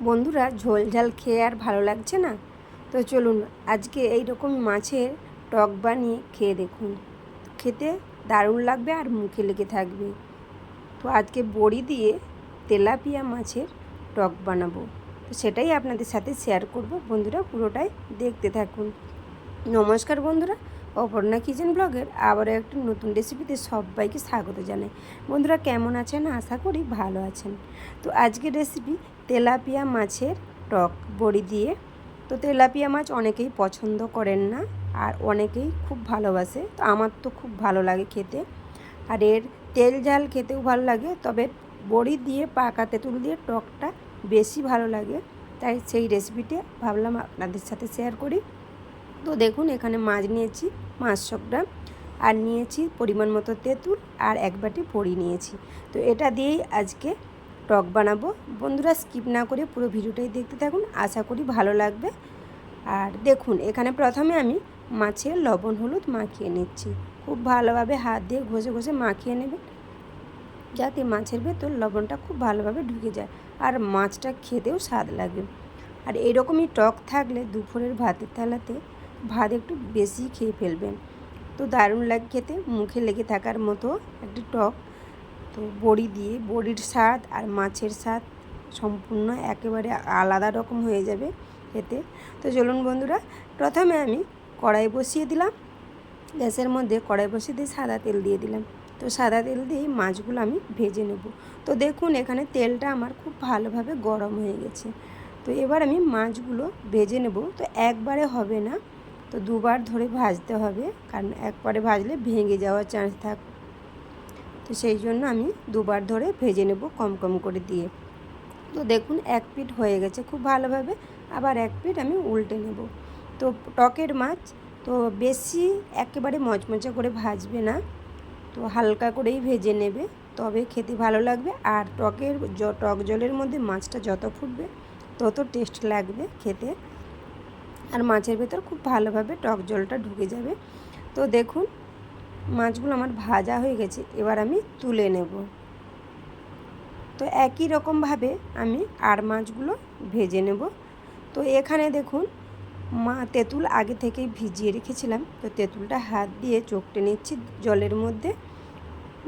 বন্ধুরা ঝোল ঝাল খেয়ে আর ভালো লাগছে না? তো চলুন, আজকে এই রকম মাছের টক বানিয়ে খেয়ে দেখুন। খেতে দারুণ লাগবে আর মুখে লেগে থাকবে। তো আজকে বড়ি দিয়ে তেলাপিয়া মাছের টক বানাবো। তো সেটাই আপনাদের সাথে শেয়ার করব। বন্ধুরা পুরোটাই দেখতে থাকুন। নমস্কার বন্ধুরা, অপর্ণা কিচেন ব্লগের আবারও একটি নতুন রেসিপিতে সবাইকে স্বাগত জানাই। বন্ধুরা কেমন আছেন? আশা করি ভালো আছেন। তো আজকের রেসিপি তেলাপিয়া মাছের টক বড়ি দিয়ে। তো তেলাপিয়া মাছ অনেকেই পছন্দ করেন না আর অনেকেই খুব ভালোবাসে। তো আমার তো খুব ভালো লাগে খেতে। আর এর তেল ঝাল খেতেও ভালো লাগে, তবে বড়ি দিয়ে পাকা তেঁতুল দিয়ে টকটা বেশি ভালো লাগে। তাই সেই রেসিপিটা ভাবলাম আপনাদের সাথে শেয়ার করি। তো দেখুন, এখানে মাছ নিয়েছি পাঁচশো গ্রাম, আর নিয়েছি পরিমাণ মতো তেঁতুল আর এক বাটি বড়ি নিয়েছি। তো এটা দিয়েই আজকে টক বানাবো। বন্ধুরা স্কিপ না করে পুরো ভিডিওটাই দেখতে থাকুন, আশা করি ভালো লাগবে। আর দেখুন, এখানে প্রথমে আমি মাছের লবণ হলুদ মাখিয়ে নিচ্ছি। খুব ভালোভাবে হাত দিয়ে ঘষে ঘষে মাখিয়ে নেবেন, যাতে মাছের ভেতর লবণটা খুব ভালোভাবে ঢুকে যায় আর মাছটা খেতেও স্বাদ লাগে। আর এরকমই টক থাকলে দুপুরের ভাতের থালাতে ভাত একটু বেশি খেয়ে ফেলবেন। তো দারুণ লাগে খেতে, মুখে লেগে থাকার মতো একটি টক তো বড়ি দিয়ে, বড়ির স্বাদ আর মাছের স্বাদ সম্পূর্ণ একেবারে আলাদা রকম হয়ে যাবে খেতে। তো চলুন বন্ধুরা, প্রথমে আমি কড়াই বসিয়ে দিলাম। গ্যাসের মধ্যে কড়াই বসিয়ে দিয়ে সাদা তেল দিয়ে দিলাম। তো সাদা তেল দিয়ে মাছগুলো আমি ভেজে নেব। তো দেখুন, এখানে তেলটা আমার খুব ভালোভাবে গরম হয়ে গেছে। তো এবার আমি মাছগুলো ভেজে নেব। তো একবারে হবে না, তো দুবার ধরে ভাজতে হবে। কারণ একবারে ভাজলে ভেঙে যাওয়ার চান্স থাক তো সেই জন্য আমি দুবার ধরে ভেজে নেব কম কম করে দিয়ে। তো দেখুন, এক পিঠ হয়ে গেছে খুব ভালোভাবে। আবার এক পিঠ আমি উল্টে নেব। তো টকের মাছ, তো বেশি একেবারে মচমচে করে ভাজবে না। তো হালকা করেই ভেজে নেবে, তবে খেতে ভালো লাগবে। আর টকের টক জলের মধ্যে মাছটা যত ফুটবে, তত টেস্ট লাগবে খেতে। আর মাছের ভেতর খুব ভালোভাবে টক জলটা ঢুকে যাবে। তো দেখুন মাছগুলো আমার ভাজা হয়ে গেছে, এবার আমি তুলে নেব। তো একই রকমভাবে আমি আর মাছগুলো ভেজে নেব। তো এখানে দেখুন, মা তেঁতুল আগে থেকেই ভিজিয়ে রেখেছিলাম। তো তেঁতুলটা হাত দিয়ে চোখটে নিচ্ছি জলের মধ্যে।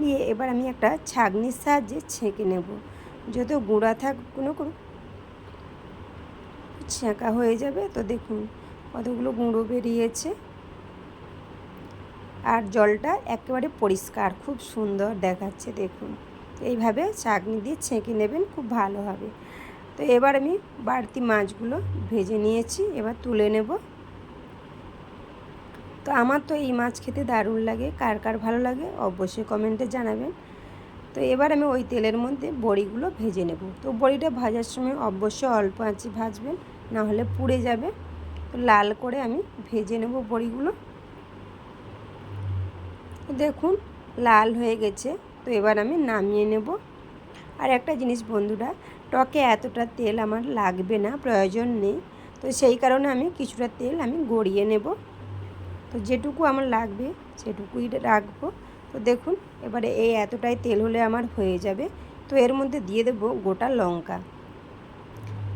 নিয়ে এবার আমি একটা ছাগনির সাহায্যে ছেঁকে নেব। যত গুঁড়া থাক কোনো করুক, ছেঁকা হয়ে যাবে। তো দেখুন, কতগুলো গুঁড়ো বেরিয়েছে। আর জলটা একেবারে পরিষ্কার, খুব সুন্দর দেখাচ্ছে, দেখুন। এইভাবে চাকনি দিয়ে ছেঁকে নেবেন, খুব ভালো হবে। তো এবার আমি বাড়তি মাছগুলো ভেজে নিয়েছি, এবার তুলে নেব। তো আমার তো এই মাছ খেতে দারুণ লাগে, কার কার ভালো লাগে অবশ্যই কমেন্টে জানাবেন। তো এবার আমি ওই তেলের মধ্যে বড়িগুলো ভেজে নেব। তো বড়িটা ভাজার সময় অবশ্যই অল্প আঁচে ভাজবেন, না হলে পুড়ে যাবে। তো লাল করে আমি ভেজে নেব বড়িগুলো। দেখুন, লাল হয়ে গেছে। তো এবার আমি নামিয়ে নেব। আর একটা জিনিস বন্ধুরা, টকে এতটা তেল আমার লাগবে না, প্রয়োজন নেই। তো সেই কারণে আমি কিছুটা তেল আমি গড়িয়ে নেব। তো যেটুকু আমার লাগবে, সেটুকুই রাখব। তো দেখুন, এবারে এই এতটাই তেল হলে আমার হয়ে যাবে। তো এর মধ্যে দিয়ে দেবো গোটা লঙ্কা।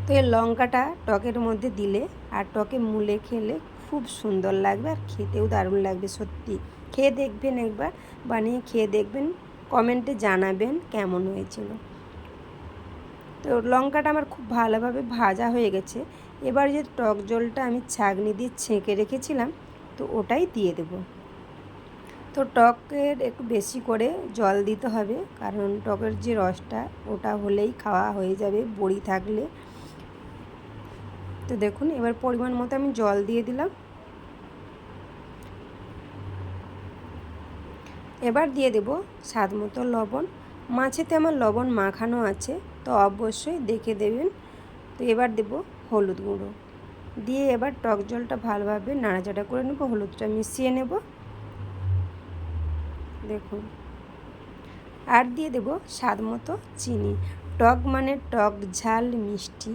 তো এই লঙ্কাটা টকের মধ্যে দিলে, আর টকে মুলে খেলে খুব সুন্দর লাগবে আর খেতেও দারুণ লাগবে, সত্যি। খেয়ে দেখবেন একবার, বানিয়ে খেয়ে দেখবেন কমেন্টে জানাবেন কেমন হয়েছিল। তো লঙ্কাটা আমার খুব ভালোভাবে ভাজা হয়ে গেছে। এবার যে টক জলটা আমি ছাগনি দিয়ে ছেঁকে রেখেছিলাম, তো ওটাই দিয়ে দেব। তো টকের একটু বেশি করে জল দিতে হবে, কারণ টকের যে রসটা, ওটা হলেই খাওয়া হয়ে যাবে, বড়ি থাকলে। তো দেখুন, এবার পরিমাণ মতো আমি জল দিয়ে দিলাম। এবার দিয়ে দেব স্বাদ মতো লবণ। মাছেতে আমার লবণ মাখানো আছে, তো অবশ্যই দেখে দেবেন। তো এবার দেব হলুদ গুঁড়ো। দিয়ে এবার টক জলটা ভালোভাবে নাড়াচাড়া করে নেব, হলুদটা মিশিয়ে নেব। দেখুন। আর দিয়ে দেব স্বাদ মতো চিনি। টক মানে টক ঝাল মিষ্টি।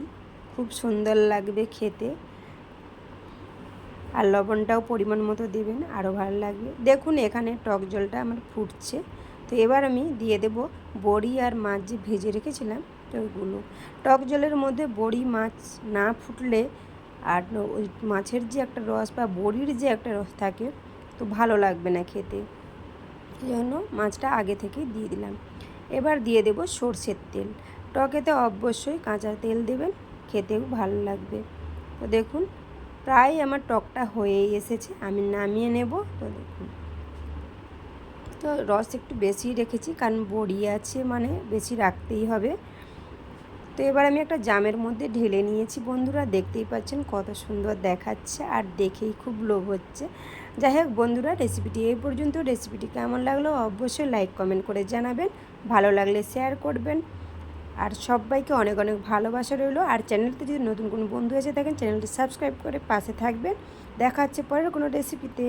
খুব সুন্দর লাগবে খেতে। আর লবণটাও পরিমাণ মতো দেবেন, আরও ভালো লাগবে। দেখুন, এখানে টক জলটা আমার ফুটছে। তো এবার আমি দিয়ে দেব বড়ি আর মাছ যে ভেজে রেখেছিলাম, তো ওইগুলো। টক জলের মধ্যে বড়ি, মাছ না ফুটলে আর ওই মাছের যে একটা রস বা বড়ির যে একটা রস থাকে, তো ভালো লাগবে না খেতে। এই জন্য মাছটা আগে থেকেই দিয়ে দিলাম। এবার দিয়ে দেব সর্ষের তেল। টকেতে অবশ্যই কাঁচা তেল দেবেন, খেতেও ভালো লাগবে। তো দেখুন প্রায় আমার টকটা হয়েই এসেছে, আমি নামিয়ে নেব। তো দেখুন। তো রস একটু বেশি রেখেছি, কারণ বড়ি আছে মানে বেশি রাখতেই হবে। তো এবার আমি একটা জামের মধ্যে ঢেলে নিয়েছি বন্ধুরা, দেখতেই পাচ্ছেন কত সুন্দর দেখাচ্ছে আর দেখেই খুব লোভ হচ্ছে। যাই হোক বন্ধুরা, রেসিপিটি এই পর্যন্ত। রেসিপিটি কেমন লাগল অবশ্যই লাইক, কমেন্ট করে জানাবেন। ভালো লাগলে শেয়ার করবেন। আর সবাইকে অনেক অনেক ভালোবাসা রইল। আর চ্যানেলটি যদি নতুন কোনো বন্ধু এসে থাকেন চ্যানেলটি সাবস্ক্রাইব করে পাশে থাকবেন। দেখা হচ্ছে পরের কোনো রেসিপিতে